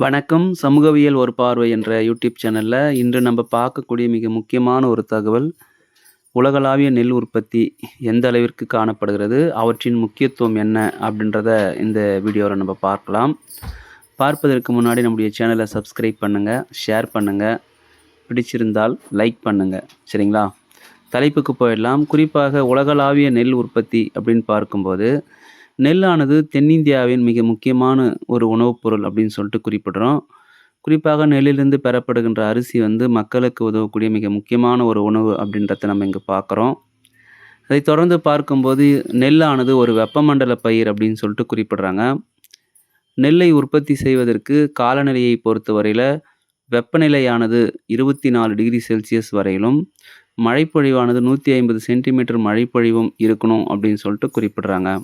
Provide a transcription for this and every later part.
வணக்கம். சமூகவியல் ஒரு பார்வை என்ற யூடியூப் சேனலில் இன்று நம்ம பார்க்கக்கூடிய மிக முக்கியமான ஒரு தகவல், உலகளாவிய நெல் உற்பத்தி எந்த அளவிற்கு காணப்படுகிறது? அவற்றின் முக்கியத்துவம் என்ன? அப்படின்றத இந்த வீடியோவில் நம்ம பார்க்கலாம். பார்ப்பதற்கு முன்னாடி நம்முடைய சேனலை சப்ஸ்கிரைப் பண்ணுங்கள் ஷேர் பண்ணுங்கள் பிடிச்சிருந்தால் லைக் பண்ணுங்கள் சரிங்களா? தலைப்புக்கு போயிடலாம். குறிப்பாக உலகளாவிய நெல் உற்பத்தி அப்படின்னு பார்க்கும்போது, நெல்லானது தென்னிந்தியாவின் மிக முக்கியமான ஒரு உணவுப் பொருள் அப்படின்னு சொல்லிட்டு குறிப்பிடுறோம். குறிப்பாக நெல்லிலிருந்து பெறப்படுகின்ற அரிசி வந்து மக்களுக்கு உதவக்கூடிய மிக முக்கியமான ஒரு உணவு அப்படின்றத நம்ம இங்கே பார்க்குறோம். அதை தொடர்ந்து பார்க்கும்போது, நெல்லானது ஒரு வெப்பமண்டல பயிர் அப்படின்னு சொல்லிட்டு குறிப்பிடுறாங்க. நெல்லை உற்பத்தி செய்வதற்கு காலநிலையை பொறுத்தவரையில் வெப்பநிலையானது 24 டிகிரி செல்சியஸ் வரையிலும், மழைப்பொழிவானது 150 சென்டிமீட்டர் மழைப்பொழிவும் இருக்கணும் அப்படின்னு சொல்லிட்டு குறிப்பிடுறாங்க.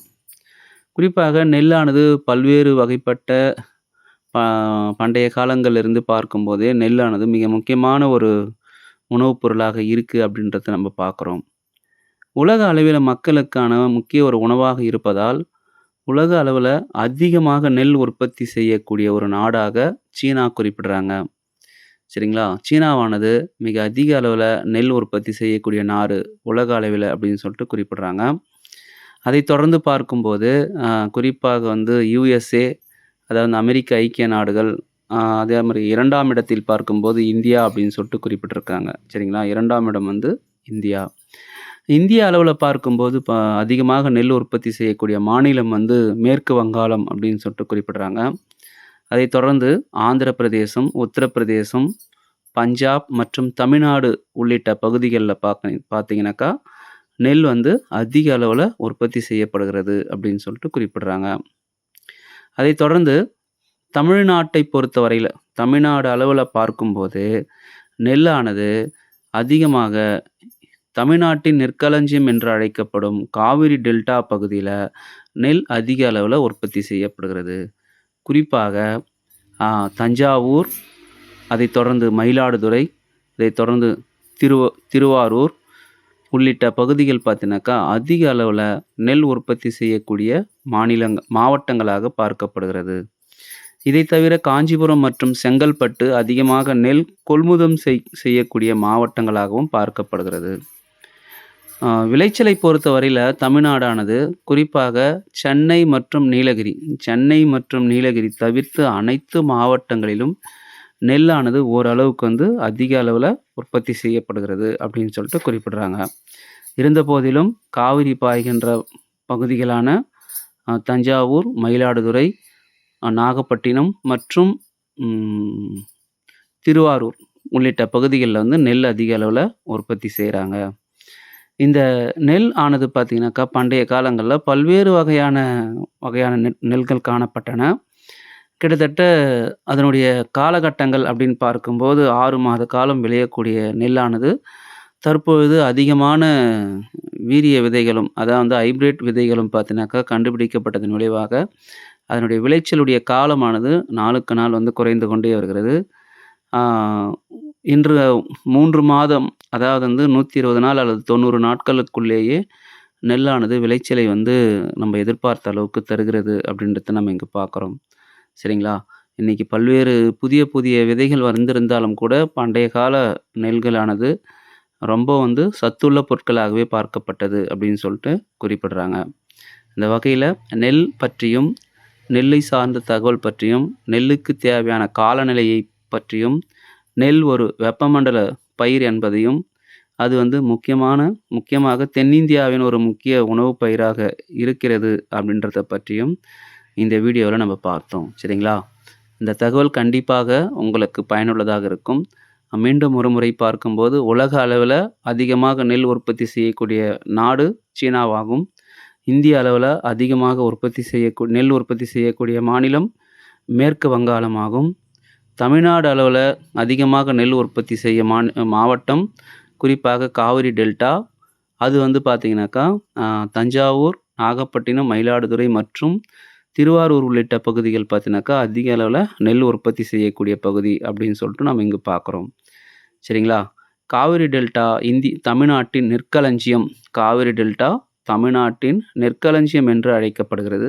குறிப்பாக நெல்லானது பல்வேறு வகைப்பட்ட ப பண்டைய காலங்கள்லிருந்து பார்க்கும்போதே நெல்லானது மிக முக்கியமான ஒரு உணவுப் பொருளாக இருக்குது அப்படின்றத நம்ம பார்க்குறோம். உலக அளவில் மக்களுக்கான முக்கிய ஒரு உணவாக இருப்பதால், உலக அளவில் அதிகமாக நெல் உற்பத்தி செய்யக்கூடிய ஒரு நாடாக சீனா குறிப்பிடுறாங்க. சரிங்களா? சீனாவானது மிக அதிக அளவில் நெல் உற்பத்தி செய்யக்கூடிய நாடு உலக அளவில் அப்படின்னு சொல்லிட்டு குறிப்பிடுறாங்க. அதைத் தொடர்ந்து பார்க்கும்போது, குறிப்பாக வந்து யுஎஸ்ஏ அதாவது அமெரிக்க ஐக்கிய நாடுகள், அதே மாதிரி இரண்டாம் இடத்தில் பார்க்கும்போது இந்தியா அப்படின்னு சொல்லிட்டு குறிப்பிட்டிருக்காங்க. சரிங்களா? இரண்டாம் இடம் வந்து இந்தியா. இந்திய அளவில் பார்க்கும்போது ப அதிகமாக நெல் உற்பத்தி செய்யக்கூடிய மாநிலம் வந்து மேற்கு வங்காளம் அப்படின்னு சொல்லிட்டு குறிப்பிட்றாங்க அதைத் தொடர்ந்து ஆந்திர பிரதேசம், உத்தரப்பிரதேசம், பஞ்சாப் மற்றும் தமிழ்நாடு உள்ளிட்ட பகுதிகளில் பார்க்க பார்த்தீங்கன்னாக்கா, நெல் வந்து அதிக அளவில் உற்பத்தி செய்யப்படுகிறது அப்படின்னு சொல்லிட்டு குறிப்பிடுறாங்க. அதை தொடர்ந்து தமிழ்நாட்டை பொறுத்தவரையில் தமிழ்நாடு அளவில் பார்க்கும்போது, நெல்லானது அதிகமாக தமிழ்நாட்டின் நெற்களஞ்சியம் என்று அழைக்கப்படும் காவிரி டெல்டா பகுதியில் நெல் அதிக அளவில் உற்பத்தி செய்யப்படுகிறது. குறிப்பாக தஞ்சாவூர், அதைத் தொடர்ந்து மயிலாடுதுறை, அதைத் தொடர்ந்து திருவ திருவாரூர் உள்ளிட்ட பகுதிகள் பார்த்தினாக்கா அதிக அளவில் நெல் உற்பத்தி செய்யக்கூடிய மாநிலங்க மாவட்டங்களாக பார்க்கப்படுகிறது. இதை தவிர காஞ்சிபுரம் மற்றும் செங்கல்பட்டு அதிகமாக நெல் கொள்முதம் செய் செய்யக்கூடிய மாவட்டங்களாகவும் பார்க்கப்படுகிறது. விளைச்சலை பொறுத்தவரையில் தமிழ்நாடானது குறிப்பாக சென்னை மற்றும் நீலகிரி சென்னை மற்றும் நீலகிரி தவிர்த்து அனைத்து மாவட்டங்களிலும் நெல்லானது ஓரளவுக்கு வந்து அதிக அளவில் உற்பத்தி செய்யப்படுகிறது அப்படின்னு சொல்லிட்டு குறிப்பிடுறாங்க. இருந்தபோதிலும் காவிரி பாய்கின்ற பகுதிகளான தஞ்சாவூர், மயிலாடுதுறை, நாகப்பட்டினம் மற்றும் திருவாரூர் உள்ளிட்ட பகுதிகளில் வந்து நெல் அதிக அளவில் உற்பத்தி செய்கிறாங்க இந்த நெல் ஆனது பார்த்திங்கனாக்கா பண்டைய காலங்களில் பல்வேறு வகையான வகையான நெல் நெல்கள் காணப்பட்டன. கிட்டத்தட்ட அதனுடைய காலகட்டங்கள் அப்படின்னு பார்க்கும்போது ஆறு மாத காலம் விளையக்கூடிய நெல்லானது, தற்பொழுது அதிகமான வீரிய விதைகளும், அதாவது வந்து ஹைபிரிட் விதைகளும் பார்த்தினாக்கா கண்டுபிடிக்கப்பட்டதன் விளைவாக, அதனுடைய விளைச்சலுடைய காலமானது நாளுக்கு நாள் வந்து குறைந்து கொண்டே வருகிறது. இன்று மூன்று மாதம் அதாவது வந்து 120 நாள் அல்லது 90 நாட்களுக்குள்ளேயே நெல்லானது விளைச்சலை வந்து நம்ம எதிர்பார்த்த அளவுக்கு தருகிறது அப்படின்றத நம்ம இங்கே பார்க்குறோம். சரிங்களா? இன்னைக்கு பல்வேறு புதிய புதிய விதைகள் வந்திருந்தாலும் கூட, பண்டைய கால நெல்களானது ரொம்ப வந்து சத்துள்ள பொருட்களாகவே பார்க்கப்பட்டது அப்படின்னு சொல்லிட்டு குறிப்பிடுறாங்க. இந்த வகையில நெல் பற்றியும், நெல்லை சார்ந்த தகவல் பற்றியும், நெல்லுக்கு தேவையான காலநிலையைப் பற்றியும், நெல் ஒரு வெப்பமண்டல பயிர் என்பதையும், அது வந்து முக்கியமான முக்கியமாக தென்னிந்தியாவின் ஒரு முக்கிய உணவுப் பயிராக இருக்கிறது அப்படின்றத பற்றியும் இந்த வீடியோவில் நம்ம பார்த்தோம். சரிங்களா? இந்த தகவல் கண்டிப்பாக உங்களுக்கு பயனுள்ளதாக இருக்கும். மீண்டும் ஒரு முறை பார்க்கும்போது, உலக அளவில் அதிகமாக நெல் உற்பத்தி செய்யக்கூடிய நாடு சீனாவாகும். இந்திய அளவில் அதிகமாக உற்பத்தி செய்யக்கூ நெல் உற்பத்தி செய்யக்கூடிய மாநிலம் மேற்கு வங்காளம் ஆகும். தமிழ்நாடு அளவில் அதிகமாக நெல் உற்பத்தி செய்ய மாந் மாவட்டம் குறிப்பாக காவிரி டெல்டா. அது வந்து பார்த்திங்கனாக்கா தஞ்சாவூர், நாகப்பட்டினம், மயிலாடுதுறை மற்றும் திருவாரூர் உள்ளிட்ட பகுதிகள் பார்த்தீங்கன்னாக்கா, அதிக அளவில் நெல் உற்பத்தி செய்யக்கூடிய பகுதி அப்படின்னு சொல்லிட்டு நம்ம இங்கே பார்க்குறோம். சரிங்களா? காவிரி டெல்டா இந்தி தமிழ்நாட்டின் நெற்களஞ்சியம் காவிரி டெல்டா தமிழ்நாட்டின் நெற்களஞ்சியம் என்று அழைக்கப்படுகிறது.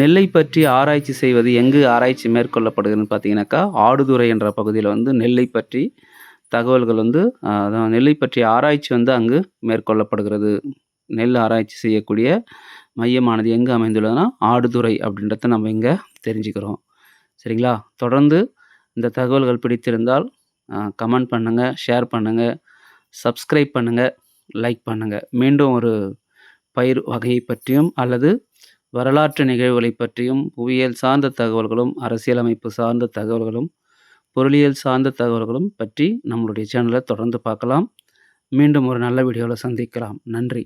நெல்லை பற்றி ஆராய்ச்சி செய்வது எங்கு ஆராய்ச்சி மேற்கொள்ளப்படுகிறதுன்னு பார்த்தீங்கன்னாக்கா, ஆடுதுறை என்ற பகுதியில் வந்து நெல்லை பற்றி தகவல்கள் வந்து அதான் நெல்லை பற்றிய ஆராய்ச்சி வந்து அங்கு மேற்கொள்ளப்படுகிறது. நெல் ஆராய்ச்சி செய்யக்கூடிய மையமானது எங்கு அமைந்துள்ளதுன்னா, ஆடுதுறை அப்படின்றத நம்ம இங்கே தெரிஞ்சுக்கிறோம். சரிங்களா? தொடர்ந்து இந்த தகவல்கள் பிடித்திருந்தால் கமெண்ட் பண்ணுங்கள் ஷேர் பண்ணுங்கள் சப்ஸ்கிரைப் பண்ணுங்கள் லைக் பண்ணுங்கள் மீண்டும் ஒரு பயிர் வகையை பற்றியும் அல்லது வரலாற்று நிகழ்வுகளைப் பற்றியும், புவியியல் சார்ந்த தகவல்களும், அரசியலமைப்பு சார்ந்த தகவல்களும், பொருளியல் சார்ந்த தகவல்களும் பற்றி நம்மளுடைய சேனலை தொடர்ந்து பார்க்கலாம். மீண்டும் ஒரு நல்ல வீடியோவில் சந்திக்கலாம். நன்றி.